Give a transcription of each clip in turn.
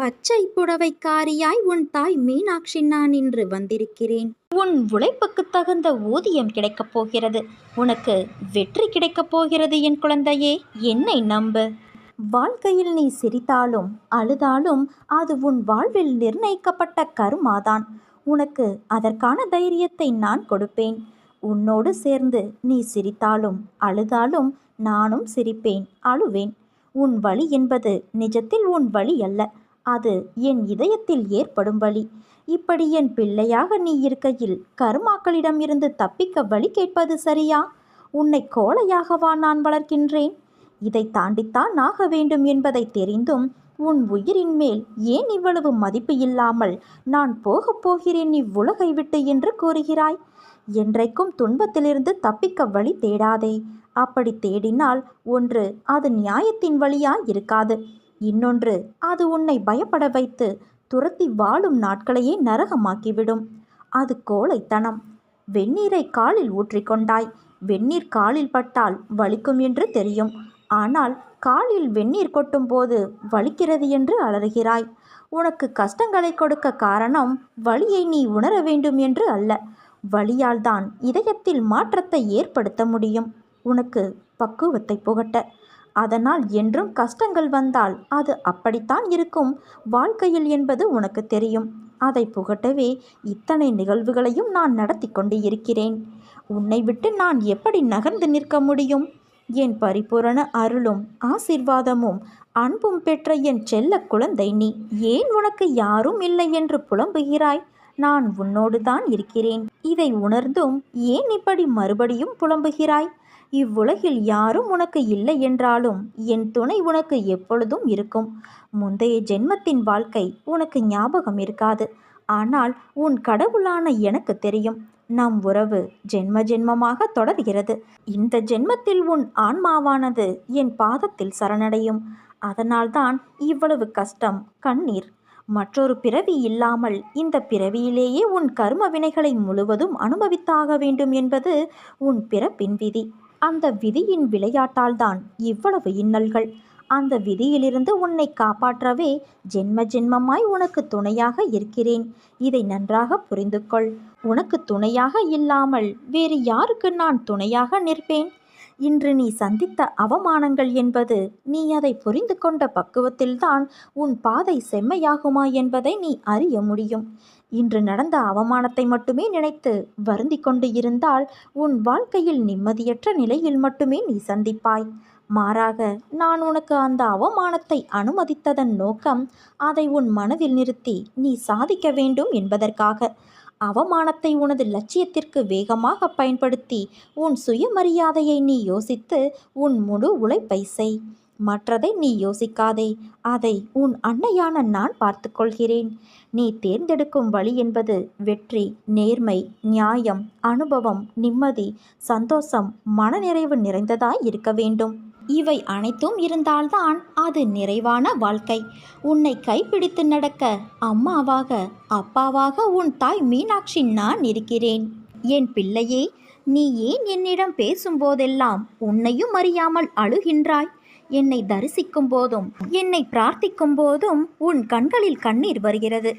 பச்சை புடவைக்காரியாய் உன் தாய் மீனாட்சி நான் இன்று வந்திருக்கிறேன். உன் உழைப்புக்கு தகுந்த ஊதியம் கிடைக்கப் போகிறது. உனக்கு வெற்றி கிடைக்கப் போகிறது என் குழந்தையே என்னை நம்பு. வாழ்க்கையில் நீ சிரித்தாலும் அழுதாலும் அது உன் வாழ்வில் நிர்ணயிக்கப்பட்ட கருமாதான். உனக்கு அதற்கான தைரியத்தை நான் கொடுப்பேன். உன்னோடு சேர்ந்து நீ சிரித்தாலும் அழுதாலும் நானும் சிரிப்பேன் அழுவேன். உன் வழி என்பது நிஜத்தில் உன் வழி அல்ல. அது என் இதயத்தில் ஏற்படும் வழி இப்படி என் பிள்ளையாக நீ இருக்கையில் கருமாக்களிடம் இருந்து தப்பிக்க வழி கேட்பது சரியா? உன்னை கோழையாகவா நான் வளர்க்கின்றேன்? இதை தாண்டித்தான் ஆக வேண்டும் என்பதை தெரிந்தும் உன் உயிரின் மேல் ஏன் இவ்வளவு மதிப்பு இல்லாமல் நான் போகப் போகிறேன் இவ்வுலகை விட்டு என்று கூறுகிறாய்? என்றைக்கும் துன்பத்திலிருந்து தப்பிக்க வழி தேடாதே. அப்படி தேடினால் ஒன்று அது நியாயத்தின் வழியாய் இருக்காது. இன்னொன்று அது உன்னை பயப்பட வைத்து துரத்தி வாழும் நாட்களையே நரகமாக்கிவிடும். அது கோழைத்தனம். வெந்நீரை காலில் ஊற்றிக்கொண்டாய் வெந்நீர் காலில் பட்டால் வலிக்கும் என்று தெரியும். ஆனால் காலில் வெந்நீர் கொட்டும் போது வலிக்கிறது என்று அலறுகிறாய். உனக்கு கஷ்டங்களை கொடுக்க காரணம் வலியை நீ உணர வேண்டும் என்று அல்ல. வழியால்தான் இதயத்தில் மாற்றத்தை ஏற்படுத்த முடியும். உனக்கு பக்குவத்தை புகட்ட. அதனால் என்றும் கஷ்டங்கள் வந்தால் அது அப்படித்தான் இருக்கும். வாழ்க்கையில் என்பது உனக்கு தெரியும். அதை புகட்டவே இத்தனை நிகழ்வுகளையும் நான் நடத்தி கொண்டு இருக்கிறேன். உன்னை விட்டு நான் எப்படி நகர்ந்து நிற்க முடியும்? என் பரிபூரண அருளும் ஆசிர்வாதமும் அன்பும் பெற்ற என் செல்ல குழந்தை நீ. ஏன் உனக்கு யாரும் இல்லை என்று புலம்புகிறாய்? நான் உன்னோடு தான் இருக்கிறேன். இதை உணர்ந்தும் ஏன் இப்படி மறுபடியும் புலம்புகிறாய்? இவ்வுலகில் யாரும் உனக்கு இல்லை என்றாலும் என் துணை உனக்கு எப்பொழுதும் இருக்கும். முந்தைய ஜென்மத்தின் வாழ்க்கை உனக்கு ஞாபகம் இருக்காது. ஆனால் உன் கடவுளான எனக்கு தெரியும். நம் உறவு ஜென்ம ஜென்மமாக தொடர்கிறது. இந்த ஜென்மத்தில் உன் ஆன்மாவானது என் பாதத்தில் சரணடையும். அதனால்தான் இவ்வளவு கஷ்டம் கண்ணீர். மற்றொரு பிறவி இல்லாமல் இந்த பிறவியிலேயே உன் கர்ம வினைகளை முழுவதும் அனுபவித்தாக வேண்டும் என்பது உன் பிறப்பின் விதி. அந்த விதியின் விளையாட்டால்தான் இவ்வளவு இன்னல்கள். அந்த விதியிலிருந்து உன்னை காப்பாற்றவே ஜென்ம ஜென்மமாய் உனக்கு துணையாக இருக்கிறேன். இதை நன்றாக புரிந்து கொள் உனக்கு துணையாக இல்லாமல் வேறு யாருக்கு நான் துணையாக நிற்பேன்? இன்று நீ சந்தித்த அவமானங்கள் என்பது நீ அதை புரிந்து கொண்ட பக்குவத்தில்தான் உன் பாதை செம்மையாகுமா என்பதை நீ அறிய முடியும். இன்று நடந்த அவமானத்தை மட்டுமே நினைத்து வருந்தி கொண்டு இருந்தால் உன் வாழ்க்கையில் நிம்மதியற்ற நிலையில் மட்டுமே நீ சந்திப்பாய். மாறாக நான் உனக்கு அந்த அவமானத்தை அனுமதித்ததன் நோக்கம் அதை உன் மனதில் நிறுத்தி நீ சாதிக்க வேண்டும் என்பதற்காக. அவமானத்தை உனது லட்சியத்திற்கு வேகமாக பயன்படுத்தி உன் சுயமரியாதையை நீ யோசித்து உன் முழு உழைப்பை செய். மற்றதை நீ யோசிக்காதே. அதை உன் அன்னையான நான் பார்த்துக்கொள்கிறேன். நீ தேர்ந்தெடுக்கும் வழி என்பது வெற்றி நேர்மை நியாயம் அனுபவம் நிம்மதி சந்தோஷம் மனநிறைவு நிறைந்ததாய் இருக்க வேண்டும். இவை அனைத்தும் இருந்தால்தான் அது நிறைவான வாழ்க்கை. உன்னை கைப்பிடித்து நடக்க அம்மாவாக அப்பாவாக உன் தாய் மீனாட்சி நான் இருக்கிறேன். என் பிள்ளையே நீ ஏன் என்னிடம் பேசும்போதெல்லாம் உன்னையும் அறியாமல் அழுகின்றாய்? என்னை தரிசிக்கும் போதும் என்னை பிரார்த்திக்கும் போதும் உன் கண்களில் கண்ணீர் வருகிறது.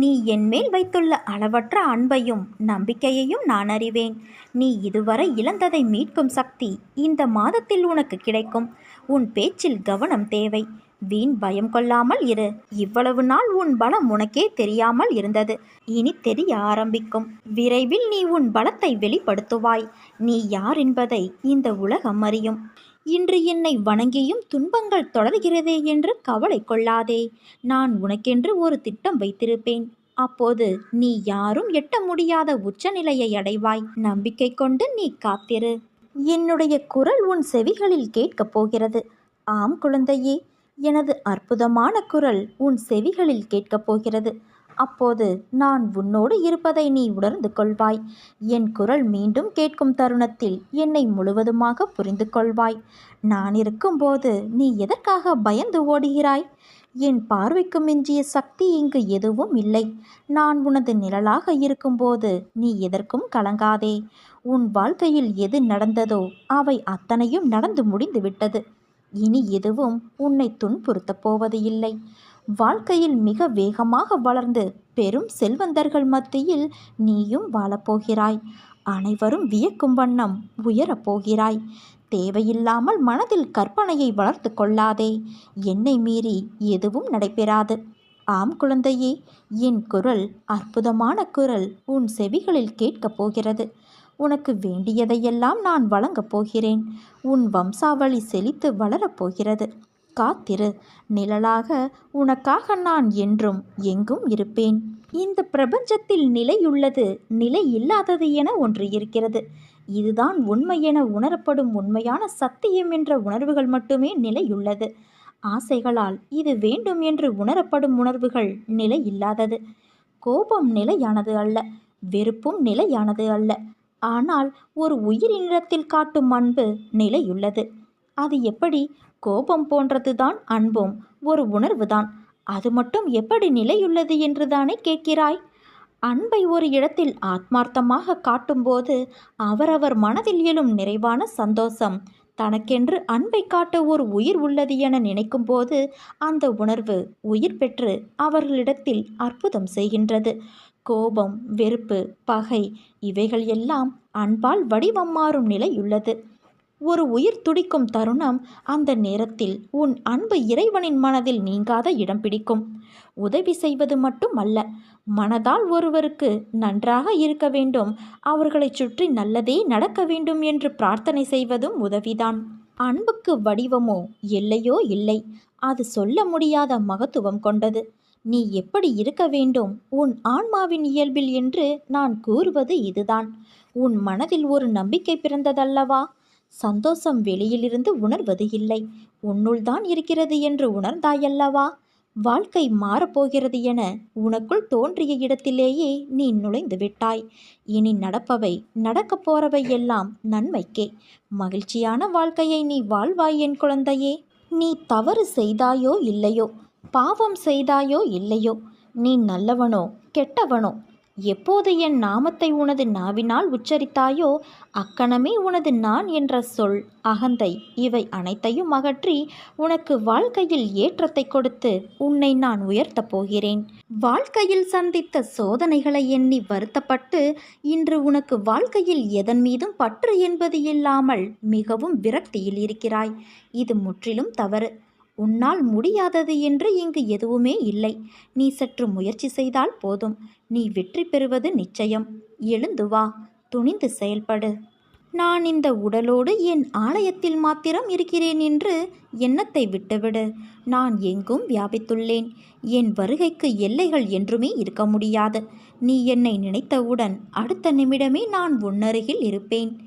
நீ என்மேல் வைத்துள்ள அளவற்ற அன்பையும் நம்பிக்கையையும் நான் அறிவேன். நீ இதுவரை இழந்ததை மீட்கும் சக்தி இந்த மாதத்தில் உனக்கு கிடைக்கும். உன் பேச்சில் கவனம் தேவை. வீண் பயம் கொள்ளாமல் இரு. இவ்வளவு நாள் உன் பலம் உனக்கே தெரியாமல் இருந்தது. இனி தெரிய ஆரம்பிக்கும். விரைவில் நீ உன் பலத்தை வெளிப்படுத்துவாய். நீ யார் என்பதை இந்த உலகம் அறியும். இன்று என்னை வணங்கியும் துன்பங்கள் தொடர்கிறதே என்று கவலை கொள்ளாதே. நான் உனக்கென்று ஒரு திட்டம் வைத்திருப்பேன். அப்போது நீ யாரும் எட்ட முடியாத உச்சநிலையை அடைவாய். நம்பிக்கை கொண்டு நீ காத்திரு. என்னுடைய குரல் உன் செவிகளில் கேட்கப் போகிறது. ஆம் குழந்தையே எனது அற்புதமான குரல் உன் செவிகளில் கேட்கப் போகிறது. அப்போது நான் உன்னோடு இருப்பதை நீ உணர்ந்து கொள்வாய். என் குரல் மீண்டும் கேட்கும் தருணத்தில் என்னை முழுவதுமாக புரிந்து கொள்வாய். நான் இருக்கும்போது நீ எதற்காக பயந்து ஓடுகிறாய்? என் பார்வைக்கு மிஞ்சிய சக்தி இங்கு எதுவும் இல்லை. நான் உனது நிழலாக இருக்கும்போது நீ எதற்கும் கலங்காதே. உன் வாழ்க்கையில் எது நடந்ததோ அவை அத்தனையும் நடந்து முடிந்து விட்டது இனி எதுவும் உன்னை துன்புறுத்தப் போவது இல்லை வாழ்க்கையில் மிக வேகமாக வளர்ந்து பெரும் செல்வந்தர்கள் மத்தியில் நீயும் வாழப்போகிறாய். அனைவரும் வியக்கும் வண்ணம் உயரப் போகிறாய் தேவையில்லாமல் மனதில் கற்பனையை வளர்த்து கொள்ளாதே. என்னை மீறி எதுவும் நடைபெறாது. ஆம் குழந்தையே என் குரல் அற்புதமான குரல் உன் செவிகளில் கேட்கப் போகிறது. உனக்கு வேண்டியதையெல்லாம் நான் வழங்கப் போகிறேன். உன் வம்சாவளி செழித்து வளரப்போகிறது காத்திரு. நிழலாக உனக்காக நான் என்றும் எங்கும் இருப்பேன். இந்த பிரபஞ்சத்தில் நிலையுள்ளது நிலை இல்லாதது என ஒன்று இருக்கிறது. இதுதான் உண்மை என உணரப்படும் உண்மையான சத்தியம் என்ற உணர்வுகள் மட்டுமே நிலையுள்ளது. ஆசைகளால் இது வேண்டும் என்று உணரப்படும் உணர்வுகள் நிலை இல்லாதது கோபம் நிலையானது அல்ல வெறுப்பும் நிலையானது அல்ல. ஆனால் ஒரு உயிரினிடத்தில் காட்டும் அன்பு நிலையுள்ளது. அது எப்படி? கோபம் போன்றதுதான் அன்பும் ஒரு உணர்வுதான். அது மட்டும் எப்படி நிலையுள்ளது என்றுதானே கேட்கிறாய்? அன்பை ஒரு இடத்தில் ஆத்மார்த்தமாக காட்டும்போது அவரவர் மனதில் எழும் நிறைவான சந்தோஷம் தனக்கென்று அன்பை காட்ட ஒரு உயிர் உள்ளது என நினைக்கும்போது அந்த உணர்வு உயிர் பெற்று அவர்களிடத்தில் அற்புதம் செய்கின்றது. கோபம் வெறுப்பு பகை இவைகள் எல்லாம் அன்பால் வடிவம் மாறும் நிலையுள்ளது. ஒரு உயிர் துடிக்கும் தருணம் அந்த நேரத்தில் உன் அன்பு இறைவனின் மனதில் நீங்காத இடம் பிடிக்கும். உதவி செய்வது மட்டும் அல்ல மனதால் ஒருவருக்கு நன்றாக இருக்க வேண்டும் அவர்களைச் சுற்றி நல்லதே நடக்க வேண்டும் என்று பிரார்த்தனை செய்வதும் உதவிதான். அன்புக்கு வடிவமோ எல்லையோ இல்லை அது சொல்ல முடியாத மகத்துவம் கொண்டது. நீ எப்படி இருக்க வேண்டும் உன் ஆன்மாவின் இயல்பில் என்று நான் கூறுவது இதுதான். உன் மனதில் ஒரு நம்பிக்கை பிறந்ததல்லவா? சந்தோஷம் வெளியிலிருந்து உணர்வது இல்லை. உன்னுள்தான் இருக்கிறது என்று உணர்ந்தாயல்லவா? வாழ்க்கை மாறப்போகிறது என உனக்குள் தோன்றிய இடத்திலேயே நீ நுழைந்து விட்டாய். இனி நடப்பவை நடக்கப் போறவை எல்லாம் நன்மைக்கே. மகிழ்ச்சியான வாழ்க்கையை நீ வாழ்வாய் என் குழந்தையே. நீ தவறு செய்தாயோ இல்லையோ? பாவம் செய்தாயோ இல்லையோ? நீ நல்லவனோ கெட்டவனோ? எப்போது என் நாமத்தை உனது நாவினால் உச்சரித்தாயோ அக்கணமே உனது நான் என்ற சொல் அகந்தை. இவை அனைத்தையும் அகற்றி உனக்கு வாழ்க்கையில் ஏற்றத்தை கொடுத்து உன்னை நான் உயர்த்தப் போகிறேன். வாழ்க்கையில் சந்தித்த சோதனைகளை எண்ணி வருத்தப்பட்டு இன்று உனக்கு வாழ்க்கையில் எதன் மீதும் பற்று என்பது இல்லாமல் மிகவும் விரக்தியில் இருக்கிறாய். இது முற்றிலும் தவறு. உன்னால் முடியாதது என்று இங்கு எதுவுமே இல்லை. நீ சற்று முயற்சி செய்தால் போதும். நீ வெற்றி பெறுவது நிச்சயம். எழுந்து வா. துணிந்து செயல்படு. நான் இந்த உடலோடு என் ஆலயத்தில் மாத்திரம் இருக்கிறேன் என்று எண்ணத்தை விட்டுவிடு. நான் எங்கும் வியாபித்துள்ளேன். என் வருகைக்கு எல்லைகள் என்றுமே இருக்க முடியாது. நீ என்னை நினைத்தவுடன் அடுத்த நிமிடமே நான் உன்னருகில் இருப்பேன்.